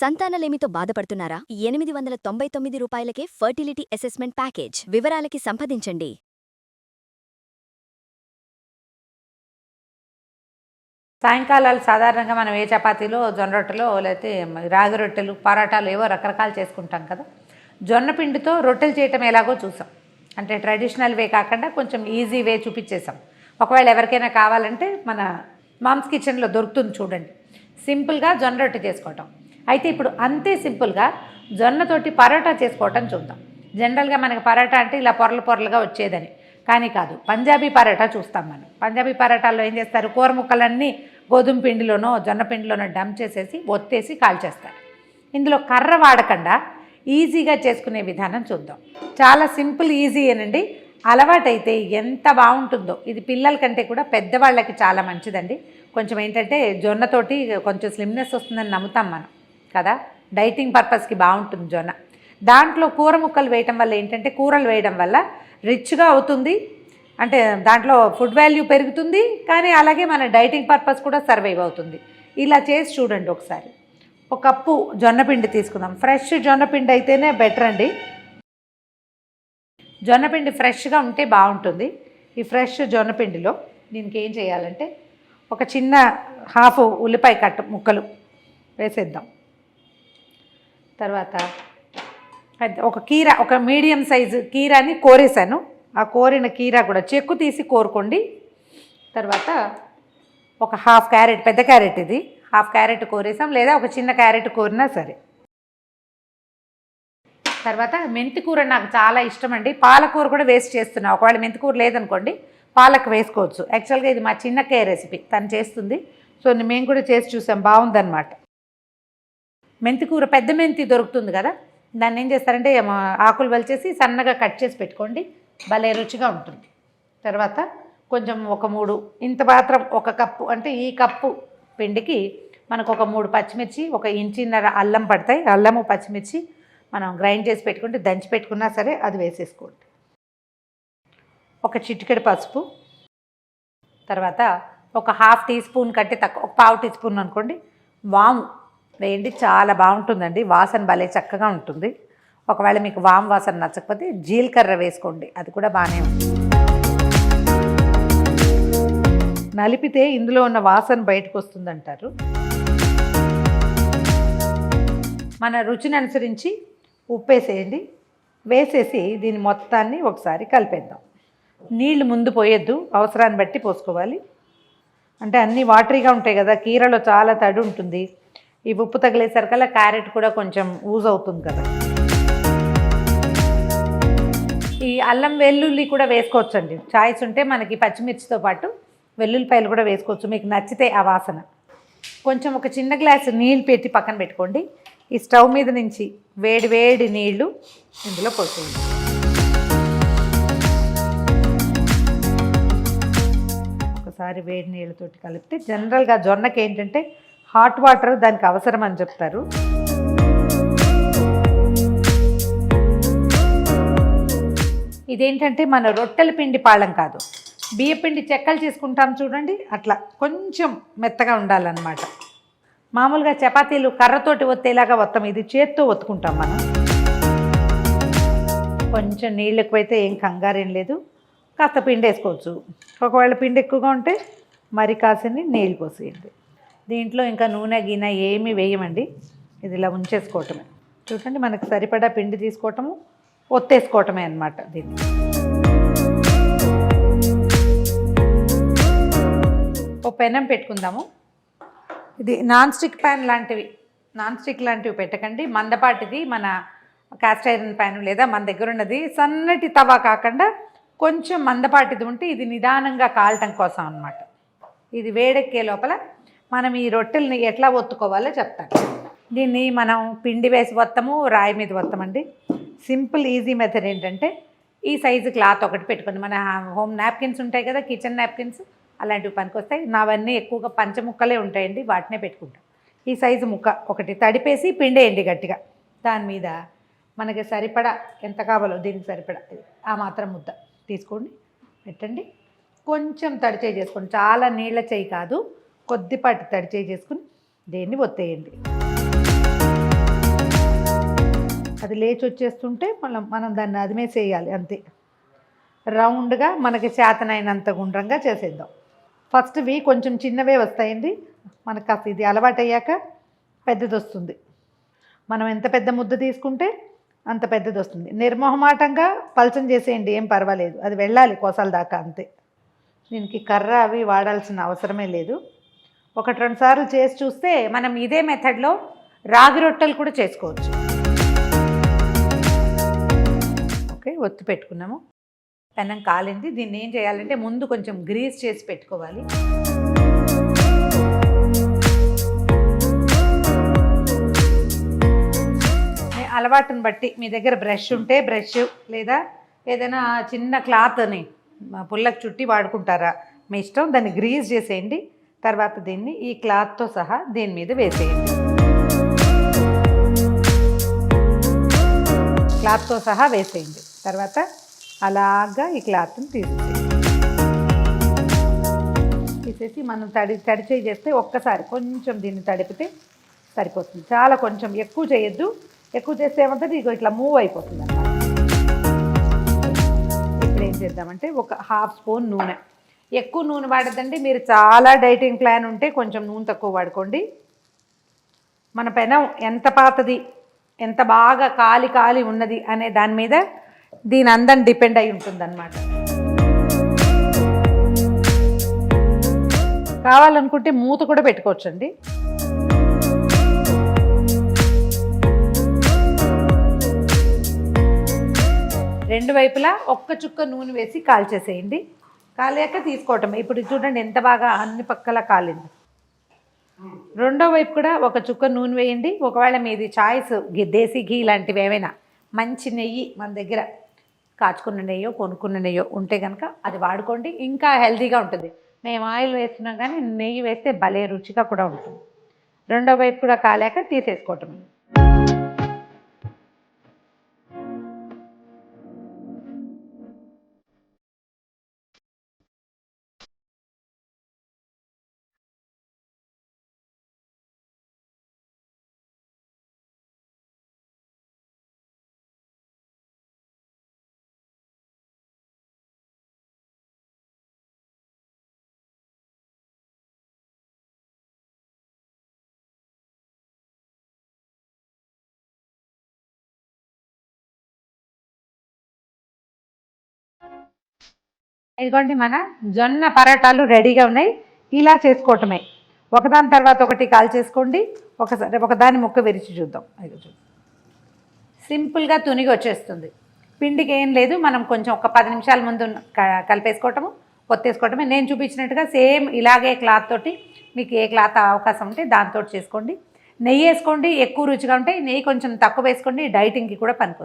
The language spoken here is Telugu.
సంతానలేమితో బాధపడుతున్నారా? ఎనిమిది వందల తొంభై తొమ్మిది రూపాయలకే ఫర్టిలిటీ అసెస్మెంట్ ప్యాకేజ్ వివరాలకి సంప్రదించండి. సాయంకాలాలు సాధారణంగా మనం ఏ చపాతీలో జొన్న రొట్టెలో లేకపోతే రాగి రొట్టెలు పరాటాలు ఏవో రకరకాలు చేసుకుంటాం కదా. జొన్న పిండితో రొట్టెలు చేయటం ఎలాగో చూసాం. అంటే ట్రెడిషనల్ వే కాకుండా కొంచెం ఈజీ వే చూపించేసాం ఒకవేళ ఎవరికైనా కావాలంటే మన మామ్స్ కిచెన్లో దొరుకుతుంది చూడండి. సింపుల్గా జొన్న రొట్టె చేసుకోవటం. అయితే ఇప్పుడు అంతే సింపుల్గా జొన్నతోటి పరోటా చేసుకోవటం చూద్దాం. జనరల్గా మనకి పరోటా అంటే ఇలా పొరలు పొరలుగా వచ్చేదని. కానీ కాదు పంజాబీ పరోటా చూస్తాం మనం. పంజాబీ పరోటాల్లో ఏం చేస్తారు? కూర ముక్కలన్నీ గోధుమ పిండిలోనో జొన్న పిండిలోనో డంప్ చేసేసి ఒత్తేసి కాల్చేస్తారు. ఇందులో కర్ర వాడకుండా ఈజీగా చేసుకునే విధానం చూద్దాం. చాలా సింపుల్ ఈజీ అనండి అలవాటైతే ఎంత బాగుంటుందో. ఇది పిల్లల కంటే కూడా పెద్దవాళ్ళకి చాలా మంచిదండి. కొంచెం ఏంటంటే జొన్నతోటి కొంచెం స్లిమ్నెస్ వస్తుందని నమ్ముతాం మనం. కదా? డైటింగ్ పర్పస్కి బాగుంటుంది జొన్న. దాంట్లో కూర ముక్కలు వేయటం వల్ల ఏంటంటే కూరలు వేయడం వల్ల రిచ్గా అవుతుంది. అంటే దాంట్లో ఫుడ్ వాల్యూ పెరుగుతుంది కానీ అలాగే మన డైటింగ్ పర్పస్ కూడా సర్వైవ్ అవుతుంది. ఇలా చేసి చూడండి ఒకసారి. ఒక కప్పు జొన్నపిండి తీసుకుందాం. ఫ్రెష్ జొన్నపిండి అయితేనే బెటర్ అండి. జొన్నపిండి ఫ్రెష్గా ఉంటే బాగుంటుంది. ఈ ఫ్రెష్ జొన్నపిండిలో దీనికి ఏం చేయాలంటే ఒక చిన్న హాఫ్ ఉల్లిపాయ కట్ట ముక్కలు వేసేద్దాం. తర్వాత ఒక కీర ఒక మీడియం సైజు కీరాని కోరేసాను ఆ కోరిన కీర కూడా చెక్కు తీసి కోరుకోండి. తర్వాత ఒక హాఫ్ క్యారెట్ పెద్ద క్యారెట్ ఇది. హాఫ్ క్యారెట్ కోరేసాం లేదా ఒక చిన్న క్యారెట్ కోరినా సరే. తర్వాత మెంతికూర నాకు చాలా ఇష్టం అండి పాలకూర కూడా వేస్ట్ చేస్తున్నా. ఒకవేళ మెంతికూర లేదనుకోండి పాలక్ వేసుకోవచ్చు. యాక్చువల్గా ఇది మా చిన్నకే రెసిపీ. తను చేస్తుంది. సో మేము కూడా చేసి చూసాం. బాగుందన్నమాట. మెంతి కూర పెద్ద మెంతి దొరుకుతుంది కదా? దాన్ని ఏం చేస్తారంటే ఆకులు వలిచేసి సన్నగా కట్ చేసి పెట్టుకోండి. భలే రుచిగా ఉంటుంది. తర్వాత కొంచెం ఒక మూడు ఇంత మాత్రం ఒక కప్పు అంటే ఈ కప్పు పిండికి మనకు ఒక మూడు పచ్చిమిర్చి ఒక ఇంచిన్నర అల్లం పడతాయి. అల్లము పచ్చిమిర్చి మనం గ్రైండ్ చేసి పెట్టుకుంటే దంచి పెట్టుకున్నా సరే అది వేసేసుకోండి. ఒక చిటికెడు పసుపు తర్వాత ఒక హాఫ్ టీ స్పూన్ కంటే తక్కువ ఒక పావు టీ స్పూన్ అనుకోండి. వాము వేయండి. చాలా బాగుంటుందండి. వాసన భలే చక్కగా ఉంటుంది. ఒకవేళ మీకు వామ్ వాసన నచ్చకపోతే జీలకర్ర వేసుకోండి. అది కూడా బాగానే ఉంటుంది. నలిపితే ఇందులో ఉన్న వాసన బయటకు వస్తుందంటారు. మన రుచిని అనుసరించి ఉప్పు వేసేయండి వేసేసి దీని మొత్తాన్ని ఒకసారి కలిపేద్దాం. నీళ్ళు ముందు పోయొద్దు. అవసరాన్ని బట్టి పోసుకోవాలి. అంటే అన్నీ వాటరీగా ఉంటాయి కదా. కీరలో చాలా తడి ఉంటుంది. ఈ ఉప్పు తగిలేసరికల్లా క్యారెట్ కూడా కొంచెం యూజ్ అవుతుంది కదా. ఈ అల్లం వెల్లుల్లి కూడా వేసుకోవచ్చండి. చాయిస్ ఉంటే మనకి పచ్చిమిర్చితో పాటు వెల్లుల్లిపాయలు కూడా వేసుకోవచ్చు. మీకు నచ్చితే ఆ వాసన. కొంచెం ఒక చిన్న గ్లాసు నీళ్ళు పెట్టి పక్కన పెట్టుకోండి. ఈ స్టవ్ మీద నుంచి వేడి వేడి నీళ్ళు ఇందులో పోసేయండి. ఒకసారి వేడి నీళ్ళతోటి కలిపితే జనరల్గా జొన్నకి ఏంటంటే హాట్ వాటర్ దానికి అవసరం అని చెప్తారు. ఇదేంటంటే మన రొట్టెల పిండి పాళం కాదు. బియ్య పిండి చెక్కలు చేసుకుంటాం చూడండి అట్లా కొంచెం మెత్తగా ఉండాలన్నమాట. మామూలుగా చపాతీలు కర్రతోటి ఒత్తేలాగా వత్తాం ఇది చేత్తో ఒత్తుకుంటాం మనం. కొంచెం నీళ్ళు ఎక్కువైతే ఏం కంగారేం లేదు కాస్త పిండి వేసుకోవచ్చు ఒకవేళ పిండి ఎక్కువగా ఉంటే మరి కాసిని నీళ్ళు పోసేయండి. దీంట్లో ఇంకా నూనె గిన్నె ఏమీ వేయమండి. ఇది ఇలా ఉంచేసుకోవటమే. చూడండి మనకు సరిపడా పిండి తీసుకోవటము ఒత్తేసుకోవటమే అన్నమాట దీన్ని. ఓ పెనం పెట్టుకుందాము. ఇది నాన్ స్టిక్ ప్యాన్ లాంటివి. నాన్ స్టిక్ లాంటివి పెట్టకండి. మందపాటిది మన క్యాస్ట్ ఐరన్ ప్యాన్ లేదా మన దగ్గర ఉన్నది సన్నటి తవా కాకుండా కొంచెం మందపాటిది ఉంటే ఇది నిదానంగా కాలటం కోసం అన్నమాట. ఇది వేడెక్కే లోపల మనం ఈ రొట్టెల్ని ఎట్లా ఒత్తుకోవాలో చెప్తాను. దీన్ని మనం పిండి వేసి వత్తము రాయి మీద వత్తమండి సింపుల్ ఈజీ మెథడ్ ఏంటంటే ఈ సైజు క్లాత్ ఒకటి పెట్టుకోండి. మన హోమ్ నాప్కిన్స్ ఉంటాయి కదా కిచెన్ నాప్కిన్స్ అలాంటివి పనికొస్తాయి. నావన్నీ ఎక్కువగా పంచముక్కలే ఉంటాయండి వాటినే పెట్టుకుంటాం. ఈ సైజు ముక్క ఒకటి తడిపేసి పిండేయండి గట్టిగా. దాని మీద మనకి సరిపడా ఎంత కావాలో దీనికి సరిపడా ఆ మాత్రం ముద్ద తీసుకోండి పెట్టండి. కొంచెం తడి చేయి చేసుకోండి. చాలా నీళ్ళ చేయి కాదు. కొద్దిపాటి తడి చేయి చేసుకుని దీన్ని ఒత్తేయండి. లేచి వచ్చేస్తుంటే మనం మనం దాన్ని అదిమేసేయాలి అంతే. రౌండ్గా మనకి చేతనైనంత గుండ్రంగా చేసేద్దాం. ఫస్ట్వి కొంచెం చిన్నవే వస్తాయండి. మనకు కాస్త ఇది అలవాటయ్యాక పెద్దది వస్తుంది మనం ఎంత పెద్ద ముద్ద తీసుకుంటే అంత పెద్దది వస్తుంది నిర్మోహమాటంగా పలచం చేసేయండి ఏం పర్వాలేదు. అది వెళ్ళాలి కోసాల దాకా అంతే. దీనికి కర్ర అవి వాడాల్సిన అవసరమే లేదు. ఒకటి రెండు సార్లు చేసి చూస్తే మనం ఇదే మెథడ్లో రాగి రొట్టెలు కూడా చేసుకోవచ్చు. ఓకే ఒత్తి పెట్టుకున్నాము. పెనం కాలింది. దీన్ని ఏం చేయాలంటే ముందు కొంచెం గ్రీస్ చేసి పెట్టుకోవాలి. అలవాటును అలవాటుని బట్టి మీ దగ్గర బ్రష్ ఉంటే బ్రష్ లేదా ఏదైనా చిన్న క్లాత్ని పుల్లకు చుట్టి వాడుకుంటారా? మీ ఇష్టం. దాన్ని గ్రీజ్ చేసేయండి. తర్వాత దీన్ని ఈ క్లాత్తో సహా దీని మీద వేసేయండి. క్లాత్తో సహా వేసేయండి. తర్వాత అలాగా ఈ క్లాత్ని తీసేయండి తీసేసి మనం తడి తడి చేయి చేస్తే ఒక్కసారి కొంచెం దీన్ని తడిపితే సరిపోతుంది. చాలా కొంచెం ఎక్కువ చేయొద్దు. ఎక్కువ చేస్తే ఏమంటుంది? ఇక ఇట్లా మూవ్ అయిపోతుంది అన్నమాట ఇప్పుడు ఏం చేద్దామంటే ఒక హాఫ్ స్పూన్ నూనె ఎక్కువ నూనె వాడద్దండి. మీరు చాలా డైటింగ్ ప్లాన్ ఉంటే కొంచెం నూనె తక్కువ వాడుకోండి. మన పెనం ఎంత పాతది ఎంత బాగా కాలి కాలి ఉన్నది అనే దాని మీద దీని అందం డిపెండ్ అయి ఉంటుందన్నమాట. కావాలనుకుంటే మూత కూడా పెట్టుకోవచ్చండి. రెండు వైపులా ఒక్క చుక్క నూనె వేసి కాల్చేసేయండి. కాలేక తీసుకోవటం ఇప్పుడు చూడండి ఎంత బాగా అన్ని పక్కల కాలింది. రెండో వైపు కూడా ఒక చుక్క నూనె వేయండి. ఒకవేళ మీది చాయిస్ దేశీ ఘీ లాంటివి ఏమైనా మంచి నెయ్యి మన దగ్గర కాచుకున్న నెయ్యో కొనుక్కున్న నెయ్యో ఉంటే కనుక అది వాడుకోండి. ఇంకా హెల్తీగా ఉంటుంది. మేము ఆయిల్ వేస్తున్నాం కానీ నెయ్యి వేస్తే భలే రుచిగా కూడా ఉంటుంది. రెండో వైపు కూడా కాలేక తీసేసుకోవటం ఇదిగోండి మన జొన్న పరాటాలు రెడీగా ఉన్నాయి. ఇలా చేసుకోవటమే. ఒకదాని తర్వాత ఒకటి కాల్ చేసుకోండి. ఒకసారి ఒకదాని ముక్క విరిచి చూద్దాం. ఇదిగో చూద్దాం సింపుల్గా తునిగి వచ్చేస్తుంది. పిండికి ఏం లేదు మనం కొంచెం ఒక పది నిమిషాల ముందు కలిపేసుకోవటము పొత్తేసుకోవటమే నేను చూపించినట్టుగా సేమ్ ఇలాగే క్లాత్ తోటి మీకు ఏ క్లాత్ అవకాశం ఉంటే దాంతో చేసుకోండి. నెయ్యి వేసుకోండి ఎక్కువ రుచిగా ఉంటే నెయ్యి కొంచెం తక్కువ వేసుకోండి డైటింగ్కి కూడా పనికొస్తుంది.